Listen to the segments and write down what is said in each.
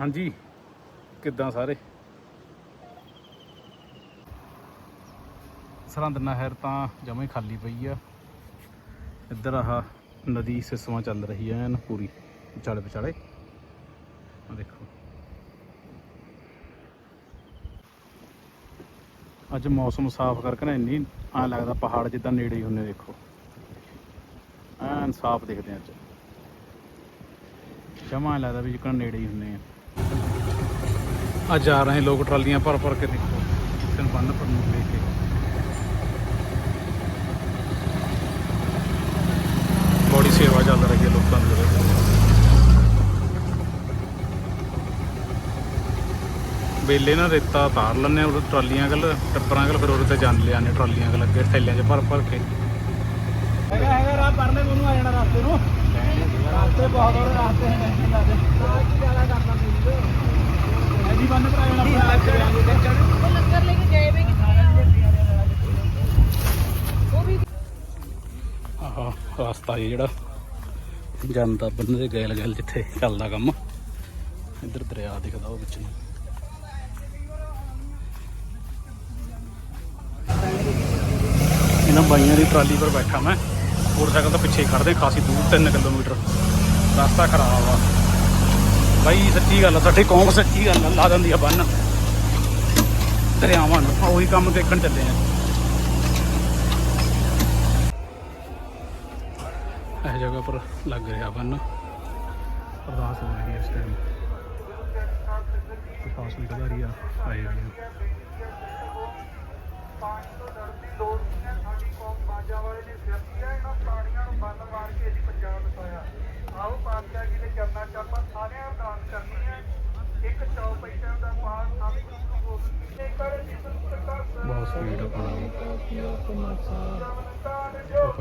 ਹਾਂਜੀ, ਕਿੱਦਾਂ ਸਾਰੇ? ਸਰਹੰਦ ਨਹਿਰ ਤਾਂ ਜਮਾਂ ਹੀ ਖਾਲੀ ਪਈ ਆ। ਇੱਧਰ ਆਹ ਨਦੀ ਸਿਸਵਾ ਚੱਲ ਰਹੀ ਐ ਐਨ ਪੂਰੀ, ਵਿਚਾਲੇ ਵਿਚਾਲੇ। ਆ ਦੇਖੋ। ਅੱਜ ਮੌਸਮ ਸਾਫ਼ ਕਰਕੇ ਨਾ ਇੰਨੀ ਐਂ ਲੱਗਦਾ ਪਹਾੜ ਜਿੱਦਾਂ ਨੇੜੇ ਹੀ ਹੁੰਨੇ ਦੇਖੋ। ਐਨ ਸਾਫ਼ ਦਿਖਦੇ ਅੱਜ। ਜਮਾਂ ਐਂ ਲੱਗਦਾ ਵੀ ਜਿੱਕਣ ਨੇੜੇ ਹੀ ਹੁੰਨੇ ਆ। ਅੱਜ ਆ ਰਹੇ ਲੋਕ ਟਰਾਲੀਆਂ ਭਰ ਭਰ ਕੇ ਦੇਖੋ। ਕਿੰਨ ਬੰਨ ਪਰ ਨੂੰ ਲੈ ਕੇ। ਬੜੀ ਸੇਵਾ ਚੱਲ ਰਹੀ ਹੈ ਲੋਕਾਂ ਦੀ ਉਹਦੇ ਵਿੱਚ। ਵੇਲੇ ਨਾ ਰੇਤਾ ਤਾਰ ਲੈਂਦੇ ਆ ਉਹ ਟਰਾਲੀਆਂ ਗਲ ਟੱਪਰਾਂ ਗਲ ਫਿਰ ਉਹਦੇ ਤੇ ਜਾਣ ਲਿਆਨੇ ਟਰਾਲੀਆਂ ਗਲ ਅੱਗੇ ਥੈਲਿਆਂ 'ਚ ਭਰ ਭਰ ਕੇ। ਹੈਗਾ ਹੈਗਾ ਰਾਹ ਪਰਲੇ ਨੂੰ ਆ ਜਾਣਾ ਰਸਤੇ ਨੂੰ। ਰਸਤੇ ਬਹੁਤ ਬੜੇ ਰਸਤੇ ਨਾ ਰਸਤਾ ਜੀ ਜਿਹੜਾ ਜਾਂਦਾ ਬੰਨ ਦੇ ਗੈਲ ਗੈਲ ਜਿੱਥੇ ਚੱਲਦਾ ਕੰਮ ਇੱਧਰ ਦਰਿਆ ਦਿਖਦਾ ਉਹ ਵਿੱਚ ਨੂੰ ਇਹਨਾਂ ਬਾਈਆਂ ਦੀ ਟਰਾਲੀ ਪਰ ਬੈਠਾ ਮੈਂ ਮੋਟਰਸਾਈਕਲ ਤਾਂ ਪਿੱਛੇ ਖੜਦੇ ਖਾਸੀ ਦੂਰ 3 ਕਿਲੋਮੀਟਰ ਰਸਤਾ ਖਰਾਬ ਆ ਬਾਈ, ਸੱਚੀ ਗੱਲ ਆ, ਸਾਡੀ ਕੌਮ ਸੱਚੀ ਗੱਲ ਆ, ਲਾ ਦਿੰਦੀ ਆ ਬੰਨ। ਦਰਿਆਵਾਂ ਨੂੰ ਉਹੀ ਕੰਮ ਦੇਖਣ ਚੱਲੇ ਆ। ਇਹ ਜਗ੍ਹਾ ਪਰ ਲੱਗ ਰਿਹਾ ਬੰਨ। ਅਰਦਾਸ ਹੋ ਰਹੀ ਹੈ ਇਸ ਟਾਈਮ ਪ੍ਰਸ਼ਾਸਨਿਕ ਅਧਿਕਾਰੀ ਆ, ਆਏ ਹੋਏ ਪਾਣੀ ਤੋਂ ਡਰਦੀ ਲੋੜ ਨਹੀਂ ਹੈ ਸਾਡੀ ਕੌਮ ਬਾਜਾਂ ਵਾਲੇ ਨੇ ਫਿਰਦੀ ਹੈ ਇਹਨਾਂ ਪ੍ਰਾਣੀਆਂ ਨੂੰ ਬੰਨ ਮਾਰ ਕੇ ਅਸੀਂ ਪੰਜਾਬ ਵਸਾਇਆ ਆਓ, ਪਾਤਸ਼ਾਹ ਜੀ ਦੇ ਚਰਨਾਂ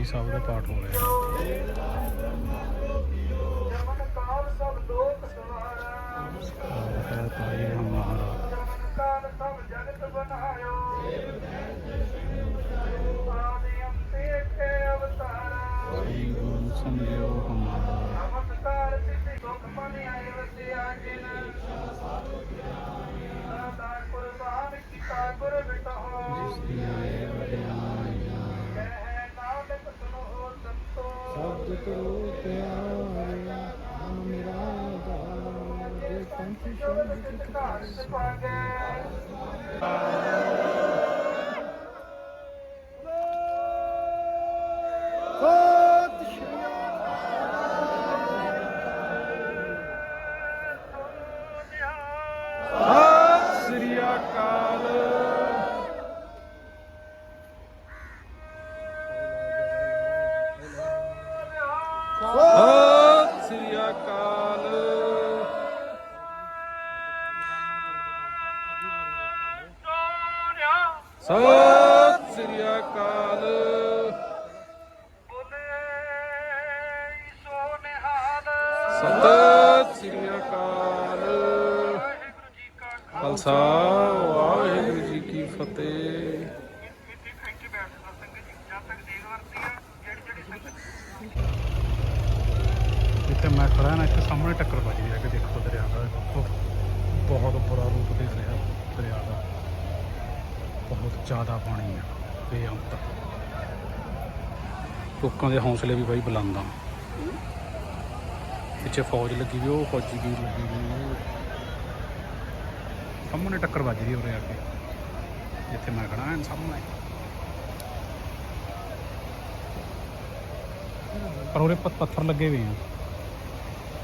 ਭਾਈ ਸਾਹਿਬ ਦਾ ਪਾਠ ਹੋ ਰਿਹਾ। ਜਮਨ ਸਬਦ ਕਰੋ ਪਿਆਰਿਆ ਹਮ ਮੇਰਾ ਦਾਰ ਦੇ ਪੰਛ ਸ਼ਬਦ ਘਰ ਸੁਭਾਗੇ ਸਤਿ ਸ੍ਰੀ ਅਕਾਲ। ਸਤਿ ਸ੍ਰੀ ਅਕਾਲ। ਸਤਿ ਸ੍ਰੀ ਅਕਾਲ ਖਾਲਸਾ ਵਾਹਿਗੁਰੂ ਜੀ ਕੀ ਫਤਿਹ ਮਿੱਟੀ ਖਿੱਚ ਬੈਠਣਾ ਸੰਗਤ ਜੀ ਜਦ ਤੱਕ ਦੇਗ ਵਰਤੀ ਆ ਜਿਹੜੀ ਜਿਹੜੀ ਸੰਗਤ ਜਿੱਥੇ ਮੈਂ ਖੜਾ ਨਾ ਇੱਕ ਸਾਹਮਣੇ ਟੱਕਰ ਵੱਜ ਰਹੀ ਹੈ ਕਿ ਦੇਖੋ ਦਰਿਆ ਦਾ, ਦੇਖੋ। ਬਹੁਤ ਬੁਰਾ ਰੂਪ ਦਿਖ ਰਿਹਾ ਦਰਿਆ ਦਾ। ਬਹੁਤ ਜ਼ਿਆਦਾ ਪਾਣੀ ਆ ਬੇਅੰਤ ਲੋਕਾਂ ਦੇ ਹੌਸਲੇ ਵੀ ਬਾਈ ਬੁਲੰਦ ਆ। ਪਿੱਛੇ ਫੌਜ ਲੱਗੀ ਵੀ, ਉਹ ਫੌਜੀ ਵੀ ਲੱਗੀ ਵੀ। ਸਾਹਮਣੇ ਟੱਕਰ ਵੱਜ ਰਹੀ ਉਰੇ ਆ ਕੇ। ਜਿੱਥੇ ਮੈਂ ਖੜਾ ਹਾਂ ਸਾਹਮਣੇ। ਪਰ ਉਹਦੇ ਪੱਥਰ ਲੱਗੇ ਹੋਏ ਆ।